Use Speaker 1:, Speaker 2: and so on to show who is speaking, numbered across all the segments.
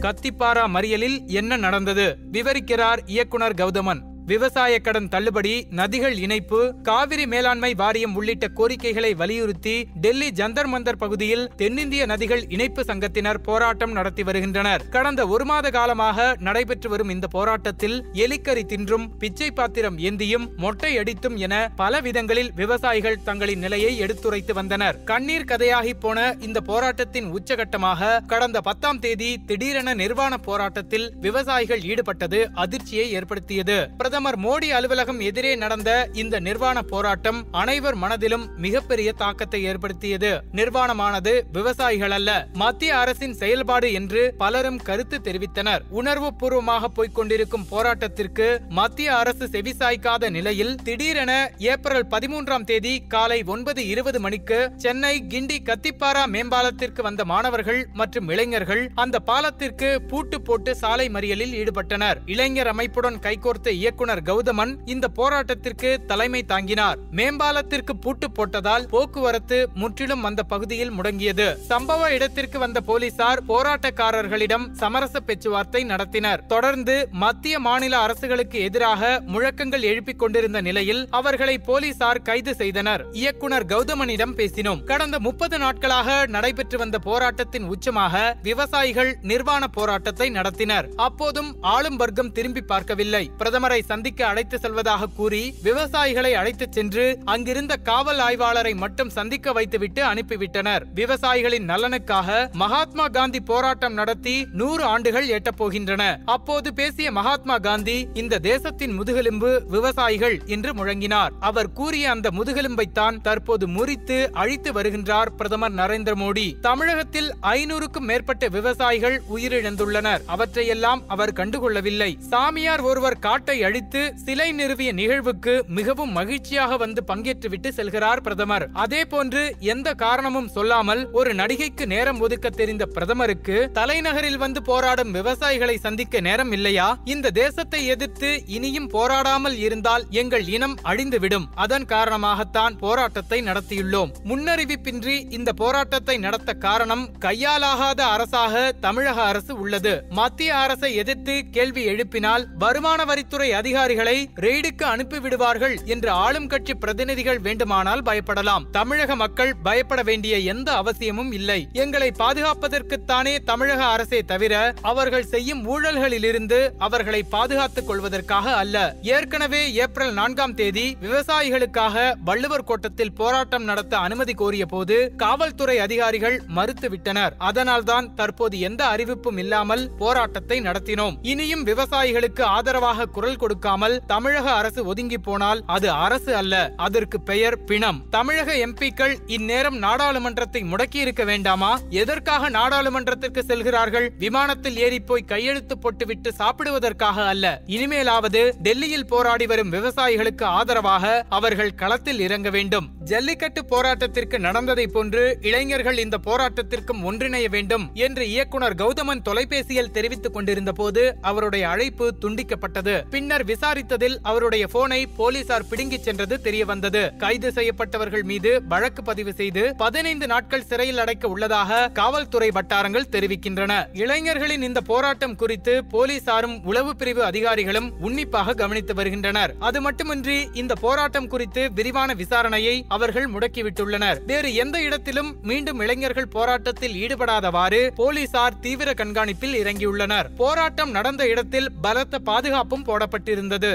Speaker 1: கத்திப்பாரா மறியலில் என்ன நடந்தது? விவரிக்கிறார் இயக்குனர் கௌதமன். விவசாய கடன் தள்ளுபடி நதிகள் இணைப்பு காவிரி மேலாண்மை வாரியம் உள்ளிட்ட கோரிக்கைகளை வலியுறுத்தி டெல்லி ஜந்தர் மந்தர் பகுதியில் தென்னிந்திய நதிகள் இணைப்பு சங்கத்தினர் போராட்டம் நடத்தி வருகின்றனர். கடந்த ஒரு மாத காலமாக நடைபெற்று வரும் இந்த போராட்டத்தில் எலிக்கறி தின்றும் பிச்சை பாத்திரம் ஏந்தியும் மொட்டை அடித்தும் என பல விதங்களில் விவசாயிகள் தங்களின் நிலையை எடுத்துரைத்து வந்தனர். கண்ணீர் கதையாகி போன இந்த போராட்டத்தின் உச்சகட்டமாக கடந்த பத்தாம் தேதி திடீரென நிர்வாண போராட்டத்தில் விவசாயிகள் ஈடுபட்டது அதிர்ச்சியை ஏற்படுத்தியது. பிரதமர் மோடி அலுவலகம் எதிரே நடந்த இந்த நிர்வாண போராட்டம் அனைவர் மனதிலும் மிகப்பெரிய தாக்கத்தை ஏற்படுத்தியது. நிர்வாணமானது விவசாயிகள் அல்ல மத்திய அரசின் செயல்பாடு என்று பலரும் கருத்து தெரிவித்தனர். உணர்வு பூர்வமாக போய்கொண்டிருக்கும் போராட்டத்திற்கு மத்திய அரசு செவிசாய்க்காத நிலையில் திடீரென ஏப்ரல் பதிமூன்றாம் தேதி காலை ஒன்பது இருபது மணிக்கு சென்னை கிண்டி கத்திப்பாரா மேம்பாலத்திற்கு வந்த மாணவர்கள் மற்றும் இளைஞர்கள் அந்த பாலத்திற்கு பூட்டு போட்டு சாலை மறியலில் ஈடுபட்டனர். இளைஞர் அமைப்புடன் கைகோர்த்த இயக்குனர் கௌதமன் இந்த போராட்டத்திற்கு தலைமை தாங்கினார். மேம்பாலத்திற்கு பூட்டு போட்டதால் போக்குவரத்து முற்றிலும் அந்த பகுதியில் முடங்கியது. சம்பவ இடத்திற்கு வந்த போலீசார் போராட்டக்காரர்களிடம் சமரச பேச்சுவார்த்தை நடத்தினர். தொடர்ந்து மத்திய மாநில அரசுகளுக்கு எதிராக முழக்கங்கள் எழுப்பிக் கொண்டிருந்த நிலையில் அவர்களை போலீசார் கைது செய்தனர். இயக்குனர் கௌதமனிடம் பேசினோம். கடந்த முப்பது நாட்களாக நடைபெற்று வந்த போராட்டத்தின் உச்சமாக விவசாயிகள் நிர்வாண போராட்டத்தை நடத்தினர். அப்போதும் ஆளும் வர்க்கம் திரும்பி பார்க்கவில்லை. பிரதமரை சந்திக்க அழைத்து செல்வதாக கூறி விவசாயிகளை அழைத்துச் சென்று அங்கிருந்த காவல் ஆய்வாளரை மட்டும் சந்திக்க வைத்துவிட்டு அனுப்பிவிட்டனர். விவசாயிகளின் நலனுக்காக மகாத்மா காந்தி போராட்டம் நடத்தி நூறு ஆண்டுகள் எட்டப்போகின்றன அப்போது பேசிய மகாத்மா காந்தி இந்த தேசத்தின் முதுகெலும்பு விவசாயிகள் என்று முழங்கினார். அவர் கூறிய அந்த முதுகெலும்பைத்தான் தற்போது முறித்து அழித்து வருகின்றார் பிரதமர் நரேந்திர மோடி. தமிழகத்தில் ஐநூறுக்கும் மேற்பட்ட விவசாயிகள் உயிரிழந்துள்ளனர். அவற்றையெல்லாம் அவர் கண்டுகொள்ளவில்லை. சாமியார் ஒருவர் காட்டை அழித்து சிலை நிறுவிய நிகழ்வுக்கு மிகவும் மகிழ்ச்சியாக வந்து பங்கேற்றுவிட்டு செல்கிறார் பிரதமர். அதே போன்று எந்த காரணமும் சொல்லாமல் ஒரு நடிகைக்கு நேரம் ஒதுக்க தெரிந்த பிரதமருக்கு தலைநகரில் வந்து போராடும் விவசாயிகளை சந்திக்க நேரம் இல்லையா? இந்த தேசத்தை எதிர்த்து இனியும் போராடாமல் இருந்தால் எங்கள் இனம் அழிந்துவிடும். அதன் காரணமாகத்தான் போராட்டத்தை நடத்தியுள்ளோம். முன்னறிவிப்பின்றி இந்த போராட்டத்தை நடத்த காரணம் கையாலாகாத அரசாக தமிழக அரசு உள்ளது. மத்திய அரசை எதிர்த்து கேள்வி எழுப்பினால் வருமான வரித்துறை அதிகாரிகளை ரெய்டுக்கு அனுப்பிவிடுவார்கள் என்று ஆளும் கட்சி பிரதிநிதிகள் வேண்டுமானால் பயப்படலாம். தமிழக மக்கள் பயப்பட வேண்டிய எந்த அவசியமும் இல்லை. எங்களை பாதுகாப்பதற்குத்தானே தமிழக அரசே தவிர அவர்கள் செய்யும் ஊழல்களிலிருந்து அவர்களை பாதுகாத்துக் கொள்வதற்காக அல்ல. ஏற்கனவே ஏப்ரல் நான்காம் தேதி விவசாயிகளுக்காக வள்ளுவர் கோட்டத்தில் போராட்டம் நடத்த அனுமதி கோரிய போது காவல்துறை அதிகாரிகள் மறுத்துவிட்டனர். அதனால்தான் தற்போது எந்த அறிவிப்பும் இல்லாமல் போராட்டத்தை நடத்தினோம். இனியும் விவசாயிகளுக்கு ஆதரவாக குரல் கொடுக்க கொடுக்காமல் தமிழக அரசு ஒதுங்கி போனால் அது அரசு அல்ல அதற்கு பெயர் பிணம். தமிழக எம்பிக்கள் இந்நேரம் நாடாளுமன்றத்தை முடக்கி இருக்க வேண்டாமா? எதற்காக நாடாளுமன்றத்திற்கு செல்கிறார்கள்? விமானத்தில் ஏறி போய் கையெழுத்து போட்டுவிட்டு சாப்பிடுவதற்காக அல்ல. இனிமேலாவது டெல்லியில் போராடி வரும் விவசாயிகளுக்கு ஆதரவாக அவர்கள் களத்தில் இறங்க வேண்டும். ஜல்லிக்கட்டு போராட்டத்திற்கு நடந்ததை போன்று இளைஞர்கள் இந்த போராட்டத்திற்கும் ஒன்றிணைய வேண்டும் என்று இயக்குனர் கௌதமன் தொலைபேசியில் தெரிவித்துக் கொண்டிருந்த போது அவருடைய அழைப்பு துண்டிக்கப்பட்டது. பின்னர் விசாரித்ததில் அவருடைய போனை போலீசார் பிடுங்கிச் சென்றது தெரியவந்தது. கைது செய்யப்பட்டவர்கள் மீது வழக்கு பதிவு செய்து பதினைந்து நாட்கள் சிறையில் அடைக்க உள்ளதாக காவல்துறை வட்டாரங்கள் தெரிவிக்கின்றன. இளைஞர்களின் இந்த போராட்டம் குறித்து போலீசாரும் உளவு பிரிவு அதிகாரிகளும் உன்னிப்பாக கவனித்து வருகின்றனர். அது மட்டுமின்றி இந்த போராட்டம் குறித்து விரிவான விசாரணையை அவர்கள் முடக்கிவிட்டுள்ளனர். வேறு எந்த இடத்திலும் மீண்டும் இளைஞர்கள் போராட்டத்தில் ஈடுபடாதவாறு போலீசார் தீவிர கண்காணிப்பில் இறங்கியுள்ளனர். போராட்டம் நடந்த இடத்தில் பலத்த பாதுகாப்பும் போடப்பட்டிருந்தது.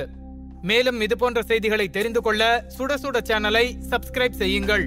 Speaker 1: மேலும் இதுபோன்ற செய்திகளை தெரிந்து கொள்ள சுட சுட சேனலை சப்ஸ்கிரைப் செய்யுங்கள்.